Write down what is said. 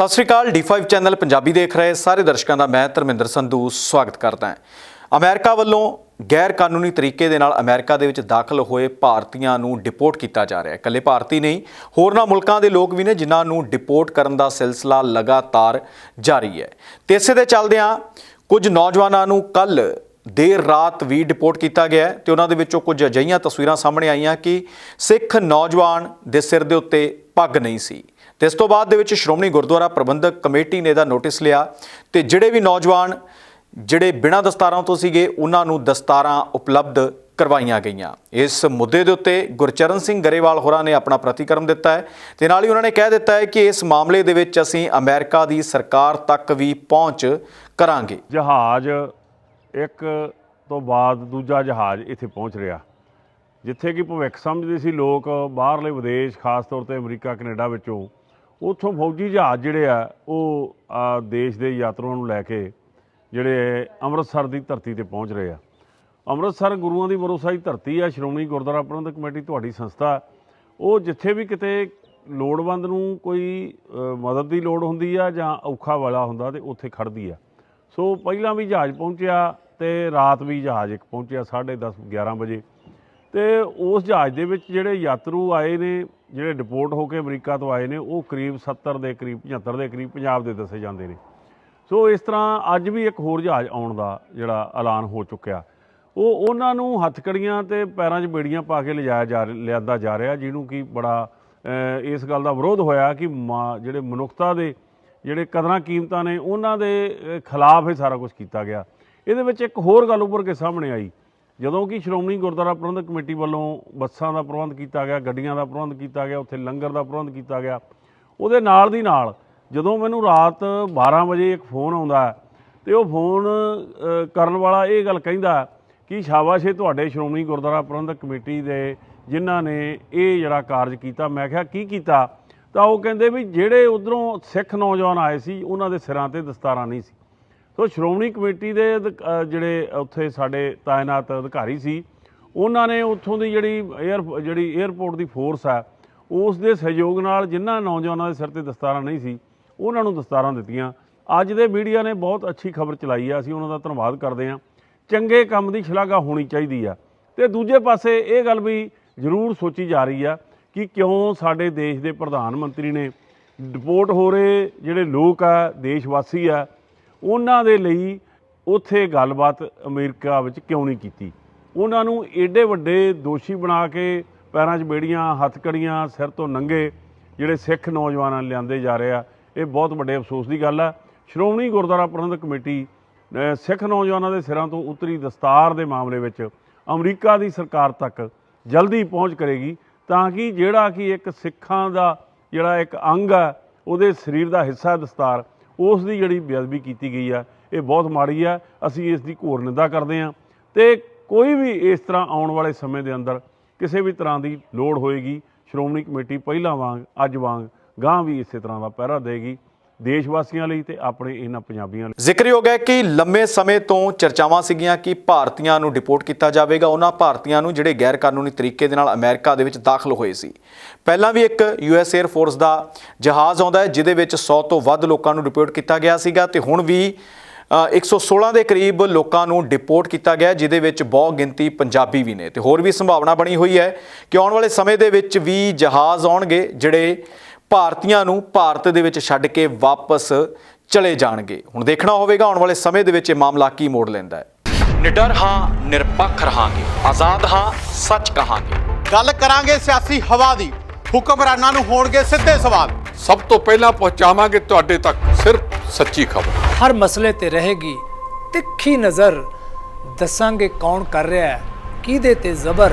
ਸਤਿ ਸ਼੍ਰੀ ਅਕਾਲ D5 channel Punjabi ਦੇਖ ਰਹੇ ਸਾਰੇ ਦਰਸ਼ਕਾਂ ਦਾ ਮੈਂ ਧਰਮਿੰਦਰ ਸੰਧੂ ਸਵਾਗਤ ਕਰਦਾ ਹਾਂ। ਅਮਰੀਕਾ ਵੱਲੋਂ ਗੈਰ ਕਾਨੂੰਨੀ ਤਰੀਕੇ ਦੇ ਨਾਲ ਅਮਰੀਕਾ ਦੇ ਵਿੱਚ ਦਾਖਲ ਹੋਏ ਭਾਰਤੀਆਂ ਨੂੰ ਡਿਪੋਰਟ ਕੀਤਾ ਜਾ ਰਿਹਾ ਹੈ। ਇਕੱਲੇ ਭਾਰਤੀ ਨਹੀਂ, ਹੋਰਨਾਂ ਮੁਲਕਾਂ ਦੇ ਲੋਕ ਵੀ ਨੇ ਜਿਨ੍ਹਾਂ ਨੂੰ ਡਿਪੋਰਟ ਕਰਨ ਦਾ ਸਿਲਸਿਲਾ ਲਗਾਤਾਰ ਜਾਰੀ ਹੈ। ਤੇ ਇਸੇ ਦੇ ਚੱਲਦਿਆਂ ਕੁਝ ਨੌਜਵਾਨਾਂ ਨੂੰ ਕੱਲ ਦੇਰ ਰਾਤ ਵੀ ਡਿਪੋਰਟ ਕੀਤਾ ਗਿਆ ਹੈ ਤੇ ਉਹਨਾਂ ਦੇ ਵਿੱਚੋਂ ਕੁਝ ਅਜਿਹੀਆਂ ਤਸਵੀਰਾਂ ਸਾਹਮਣੇ ਆਈਆਂ ਕਿ ਸਿੱਖ ਨੌਜਵਾਨ ਦੇ ਸਿਰ ਦੇ ਉੱਤੇ ਪੱਗ ਨਹੀਂ ਸੀ। ਤੇ ਇਸ ਤੋਂ ਬਾਅਦ ਦੇ ਵਿੱਚ ਸ਼੍ਰੋਮਣੀ ਗੁਰਦੁਆਰਾ ਪ੍ਰਬੰਧਕ ਕਮੇਟੀ ਨੇ ਇਹਦਾ ਨੋਟਿਸ ਲਿਆ ਤੇ ਜਿਹੜੇ ਵੀ ਨੌਜਵਾਨ ਜਿਹੜੇ ਬਿਨਾਂ ਦਸਤਾਰਾਂ ਤੋਂ ਸੀਗੇ, ਉਹਨਾਂ ਨੂੰ ਦਸਤਾਰਾਂ ਉਪਲਬਧ ਕਰਵਾਈਆਂ ਗਈਆਂ। ਇਸ ਮੁੱਦੇ ਦੇ ਉੱਤੇ ਗੁਰਚਰਨ ਸਿੰਘ ਗਰੇਵਾਲ ਹੋਰਾਂ ਨੇ ਆਪਣਾ ਪ੍ਰਤੀਕਰਮ ਦਿੱਤਾ ਹੈ ਤੇ ਨਾਲ ਹੀ ਉਹਨਾਂ ਨੇ ਕਹਿ ਦਿੱਤਾ ਹੈ ਕਿ ਇਸ ਮਾਮਲੇ ਦੇ ਵਿੱਚ ਅਸੀਂ ਅਮਰੀਕਾ ਦੀ ਸਰਕਾਰ ਤੱਕ ਵੀ ਪਹੁੰਚ ਕਰਾਂਗੇ। ਜਹਾਜ਼ ਇੱਕ ਤੋਂ ਬਾਅਦ ਦੂਜਾ ਜਹਾਜ਼ ਇੱਥੇ ਪਹੁੰਚ ਰਿਹਾ। ਜਿੱਥੇ ਕਿ ਭਵਿੱਖ ਸਮਝਦੇ ਸੀ ਲੋਕ ਬਾਹਰਲੇ ਵਿਦੇਸ਼, ਖਾਸ ਤੌਰ ਤੇ ਅਮਰੀਕਾ, ਕੈਨੇਡਾ ਵਿੱਚੋਂ ਉੱਥੋਂ ਫੌਜੀ ਜਹਾਜ਼ ਜਿਹੜੇ ਆ, ਉਹ ਦੇਸ਼ ਦੇ ਯਾਤਰੂਆਂ ਨੂੰ ਲੈ ਕੇ ਜਿਹੜੇ ਅੰਮ੍ਰਿਤਸਰ ਦੀ ਧਰਤੀ ਤੇ ਪਹੁੰਚ ਰਹੇ ਆ। ਅੰਮ੍ਰਿਤਸਰ ਗੁਰੂਆਂ ਦੀ ਵਰੋਸਾਈ ਧਰਤੀ ਆ, ਸ਼੍ਰੋਮਣੀ ਗੁਰਦੁਆਰਾ ਪ੍ਰਬੰਧਕ ਕਮੇਟੀ ਤੁਹਾਡੀ ਸੰਸਥਾ। ਉਹ ਜਿੱਥੇ ਵੀ ਕਿਤੇ ਲੋੜਵੰਦ ਨੂੰ ਕੋਈ ਮਦਦ ਦੀ ਲੋੜ ਹੁੰਦੀ ਆ ਜਾਂ ਔਖਾ ਵਾਲਾ ਹੁੰਦਾ ਤੇ ਉੱਥੇ ਖੜਦੀ ਆ। ਸੋ ਪਹਿਲਾਂ ਵੀ ਜਹਾਜ਼ ਪਹੁੰਚਿਆ ਤੇ ਰਾਤ ਵੀ ਜਹਾਜ਼ ਇੱਕ ਪਹੁੰਚਿਆ 10:30 11 ਵਜੇ। ਤੇ ਉਸ ਜਹਾਜ਼ ਦੇ ਵਿੱਚ ਜਿਹੜੇ ਯਾਤਰੂ ਆਏ ਨੇ ਜਿਹੜੇ ਡਿਪੋਰਟ ਹੋ ਕੇ ਅਮਰੀਕਾ ਤੋਂ ਆਏ ਨੇ, ਉਹ ਕਰੀਬ 70 ਦੇ ਕਰੀਬ 75 ਦੇ ਕਰੀਬ ਪੰਜਾਬ ਦੇ ਦੱਸੇ ਜਾਂਦੇ ਨੇ। ਸੋ ਇਸ ਤਰ੍ਹਾਂ ਅੱਜ ਵੀ ਇੱਕ ਹੋਰ ਜਹਾਜ਼ ਆਉਣ ਦਾ ਜਿਹੜਾ ਐਲਾਨ ਹੋ ਚੁੱਕਿਆ। ਉਹ ਉਹਨਾਂ ਨੂੰ ਹੱਥਕੜੀਆਂ ਤੇ ਪੈਰਾਂ 'ਚ ਬੇੜੀਆਂ ਪਾ ਕੇ ਲਿਜਾਇਆ ਜਾ ਲਿਆਂਦਾ ਜਾ ਰਿਹਾ, ਜਿਹਨੂੰ ਕਿ ਬੜਾ ਇਸ ਗੱਲ ਦਾ ਵਿਰੋਧ ਹੋਇਆ ਕਿ ਮਾ- ਜਿਹੜੇ ਮਨੁੱਖਤਾ ਦੇ ਜਿਹੜੇ ਕਦਰਾਂ ਕੀਮਤਾਂ ਨੇ, ਉਹਨਾਂ ਦੇ ਖਿਲਾਫ ਇਹ ਸਾਰਾ ਕੁਝ ਕੀਤਾ ਗਿਆ। ਇਹਦੇ ਵਿੱਚ ਇੱਕ ਹੋਰ ਗੱਲ ਉੱਭਰ ਕੇ ਸਾਹਮਣੇ ਆਈ। ਜਦੋਂ ਕਿ ਸ਼੍ਰੋਮਣੀ ਗੁਰਦੁਆਰਾ ਪ੍ਰਬੰਧਕ ਕਮੇਟੀ ਵੱਲੋਂ ਬੱਸਾਂ ਦਾ ਪ੍ਰਬੰਧ ਕੀਤਾ ਗਿਆ ਗੱਡੀਆਂ ਦਾ ਪ੍ਰਬੰਧ ਕੀਤਾ ਗਿਆ ਉੱਥੇ ਲੰਗਰ ਦਾ ਪ੍ਰਬੰਧ ਕੀਤਾ ਗਿਆ ਉਹਦੇ ਨਾਲ ਦੀ ਨਾਲ ਜਦੋਂ ਮੈਨੂੰ ਰਾਤ 12 ਵਜੇ ਇੱਕ ਫੋਨ ਆਉਂਦਾ ਹੈ, ਤੇ ਉਹ ਫੋਨ ਕਰਨ ਵਾਲਾ ਇਹ ਗੱਲ ਕਹਿੰਦਾ ਕਿ ਸ਼ਾਬਾਸ਼ ਏ ਤੁਹਾਡੇ ਸ਼੍ਰੋਮਣੀ ਗੁਰਦੁਆਰਾ ਪ੍ਰਬੰਧਕ ਕਮੇਟੀ ਦੇ ਜਿਨ੍ਹਾਂ ਨੇ ਇਹ ਜਿਹੜਾ ਕਾਰਜ ਕੀਤਾ ਮੈਂ ਕਿਹਾ ਕੀ ਕੀਤਾ? ਤਾਂ ਉਹ ਕਹਿੰਦੇ ਵੀ ਜਿਹੜੇ ਉਧਰੋਂ ਸਿੱਖ ਨੌਜਵਾਨ ਆਏ ਸੀ ਉਹਨਾਂ ਦੇ ਸਿਰਾਂ ਤੇ ਦਸਤਾਰਾਂ ਨਹੀਂ ਸੀ। ਸੋ ਸ਼੍ਰੋਮਣੀ ਕਮੇਟੀ ਦੇ ਅਧਿਕ- ਜਿਹੜੇ ਉੱਥੇ ਸਾਡੇ ਤਾਇਨਾਤ ਅਧਿਕਾਰੀ ਸੀ, ਉਹਨਾਂ ਨੇ ਉੱਥੋਂ ਦੀ ਜਿਹੜੀ 에ਅਰ ਜਿਹੜੀ 에ਅਰਪੋਰਟ ਦੀ ਫੋਰਸ ਹੈ ਉਸ ਦੇ ਸਹਿਯੋਗ ਨਾਲ ਜਿਨ੍ਹਾਂ ਨੌਜਵਾਨਾਂ ਦੇ ਸਿਰ ਤੇ ਦਸਤਾਰਾਂ ਨਹੀਂ ਸੀ, ਉਹਨਾਂ ਨੂੰ ਦਸਤਾਰਾਂ ਦਿੱਤੀਆਂ। ਅੱਜ ਦੇ ਮੀਡੀਆ ਨੇ ਬਹੁਤ ਅੱਛੀ ਖਬਰ ਚਲਾਈ ਆ, ਅਸੀਂ ਉਹਨਾਂ ਦਾ ਧੰਨਵਾਦ ਕਰਦੇ ਹਾਂ। ਚੰਗੇ ਕੰਮ ਦੀ ਸ਼ਲਾਘਾ ਹੋਣੀ ਚਾਹੀਦੀ ਆ। ਤੇ ਦੂਜੇ ਪਾਸੇ ਇਹ ਗੱਲ ਵੀ ਜ਼ਰੂਰ ਸੋਚੀ ਜਾ ਰਹੀ ਆ ਕਿ ਕਿਉਂ ਸਾਡੇ ਦੇਸ਼ ਦੇ ਪ੍ਰਧਾਨ ਮੰਤਰੀ ਨੇ ਡਿਪੋਰਟ ਹੋ ਰਹੇ ਜਿਹੜੇ ਲੋਕ ਆ ਦੇਸ਼ ਵਾਸੀ ਆ ਉਹਨਾਂ ਦੇ ਲਈ ਉੱਥੇ ਗੱਲਬਾਤ ਅਮਰੀਕਾ ਵਿੱਚ ਕਿਉਂ ਨਹੀਂ ਕੀਤੀ? ਉਹਨਾਂ ਨੂੰ ਏਡੇ ਵੱਡੇ ਦੋਸ਼ੀ ਬਣਾ ਕੇ ਪੈਰਾਂ 'ਚ ਬੇੜੀਆਂ ਹੱਥਕੜੀਆਂ ਸਿਰ ਤੋਂ ਨੰਗੇ ਜਿਹੜੇ ਸਿੱਖ ਨੌਜਵਾਨਾਂ ਲਿਆਂਦੇ ਜਾ ਰਹੇ ਆ, ਇਹ ਬਹੁਤ ਵੱਡੇ ਅਫਸੋਸ ਦੀ ਗੱਲ ਆ। ਸ਼੍ਰੋਮਣੀ ਗੁਰਦੁਆਰਾ ਪ੍ਰਬੰਧਕ ਕਮੇਟੀ ਸਿੱਖ ਨੌਜਵਾਨਾਂ ਦੇ ਸਿਰਾਂ ਤੋਂ ਉਤਰੀ ਦਸਤਾਰ ਦੇ ਮਾਮਲੇ ਵਿੱਚ ਅਮਰੀਕਾ ਦੀ ਸਰਕਾਰ ਤੱਕ ਜਲਦੀ ਪਹੁੰਚ ਕਰੇਗੀ ਤਾਂ ਕਿ ਜਿਹੜਾ ਕਿ ਇੱਕ ਸਿੱਖਾਂ ਦਾ ਜਿਹੜਾ ਇੱਕ ਅੰਗ ਹੈ ਉਹਦੇ ਸਰੀਰ ਦਾ ਹਿੱਸਾ ਦਸਤਾਰ ਉਸ ਦੀ ਜਿਹੜੀ ਬੇਅਦਬੀ ਕੀਤੀ ਗਈ ਆ, ਇਹ ਬਹੁਤ ਮਾੜੀ ਆ, ਅਸੀਂ ਇਸ ਦੀ ਘੋਰ ਨਿੰਦਾ ਕਰਦੇ ਹਾਂ। ਤੇ ਕੋਈ ਵੀ ਇਸ ਤਰ੍ਹਾਂ ਆਉਣ ਵਾਲੇ ਸਮੇਂ ਦੇ ਅੰਦਰ ਕਿਸੇ ਵੀ ਤਰ੍ਹਾਂ ਦੀ ਲੋੜ ਹੋਏਗੀ, ਸ਼੍ਰੋਮਣੀ ਕਮੇਟੀ ਪਹਿਲਾਂ ਵਾਂਗ, ਅੱਜ ਵਾਂਗ ਗਾਂ ਵੀ ਇਸੇ ਤਰ੍ਹਾਂ ਦਾ ਪਹਿਰਾ ਦੇਗੀ। ਦੇਸ਼ ਵਾਸੀਆਂ ਲਈ ਤੇ ਆਪਣੇ ਇਹਨਾਂ ਪੰਜਾਬੀਆਂ ਲਈ। ਜ਼ਿਕਰਯੋਗ ਹੈ ਕਿ ਲੰਮੇ ਸਮੇਂ ਤੋਂ ਚਰਚਾਵਾਂ ਸੀਗੀਆਂ ਕਿ ਭਾਰਤੀਆਂ ਨੂੰ ਡਿਪੋਰਟ ਕੀਤਾ ਜਾਵੇਗਾ। ਉਹਨਾਂ ਭਾਰਤੀਆਂ ਨੂੰ ਜਿਹੜੇ ਗੈਰ ਕਾਨੂੰਨੀ ਤਰੀਕੇ ਦੇ ਨਾਲ ਅਮਰੀਕਾ ਦੇ ਵਿੱਚ ਦਾਖਲ ਹੋਏ ਸੀ। ਪਹਿਲਾਂ ਵੀ ਇੱਕ ਯੂਐਸ 에ਅਰ ਫੋਰਸ ਦਾ ਜਹਾਜ਼ ਆਉਂਦਾ ਹੈ ਜਿਹਦੇ ਵਿੱਚ 100 ਤੋਂ ਵੱਧ ਲੋਕਾਂ ਨੂੰ ਡਿਪੋਰਟ ਕੀਤਾ ਗਿਆ ਸੀਗਾ ਤੇ ਹੁਣ ਵੀ ਅ, 116 ਦੇ ਕਰੀਬ ਲੋਕਾਂ ਨੂੰ ਡਿਪੋਰਟ ਕੀਤਾ ਗਿਆ ਜਿਹਦੇ ਵਿੱਚ ਬਹੁ ਗਿਣਤੀ ਪੰਜਾਬੀ ਵੀ ਨੇ। ਤੇ ਹੋਰ ਵੀ ਸੰਭਾਵਨਾ ਬਣੀ ਹੋਈ ਹੈ ਕਿ ਆਉਣ ਵਾਲੇ ਸਮੇਂ ਦੇ ਵਿੱਚ ਵੀ ਜਹਾਜ਼ ਆਉਣਗੇ ਜਿਹੜੇ ਭਾਰਤੀਆਂ ਨੂੰ ਭਾਰਤ ਦੇ ਵਿੱਚ ਛੱਡ ਕੇ ਵਾਪਸ ਚਲੇ ਜਾਣਗੇ। ਹੁਣ ਦੇਖਣਾ ਹੋਵੇਗਾ ਆਉਣ ਵਾਲੇ ਸਮੇਂ ਦੇ ਵਿੱਚ ਇਹ ਮਾਮਲਾ ਕੀ ਮੋੜ ਲੈਂਦਾ ਹੈ। ਨਿਡਰ ਹਾਂ ਨਿਰਪੱਖ ਰਹਾਂਗੇ। ਆਜ਼ਾਦ ਹਾਂ ਸੱਚ ਕਹਾਂਗੇ। ਗੱਲ ਕਰਾਂਗੇ ਸਿਆਸੀ ਹਵਾ ਦੀ। ਹੁਕਮਰਾਨਾਂ ਨੂੰ ਹੋਣਗੇ ਸਿੱਧੇ ਸਵਾਲ। ਸਭ ਤੋਂ ਪਹਿਲਾਂ ਪਹੁੰਚਾਵਾਂਗੇ ਤੁਹਾਡੇ ਤੱਕ ਸਿਰਫ ਸੱਚੀ ਖਬਰ। ਹਰ ਮਸਲੇ ਤੇ ਰਹੇਗੀ ਤਿੱਖੀ ਨਜ਼ਰ। ਦੱਸਾਂਗੇ ਕੌਣ ਕਰ ਰਿਹਾ ਹੈ ਕਿਹਦੇ ਤੇ ਜ਼ਬਰ।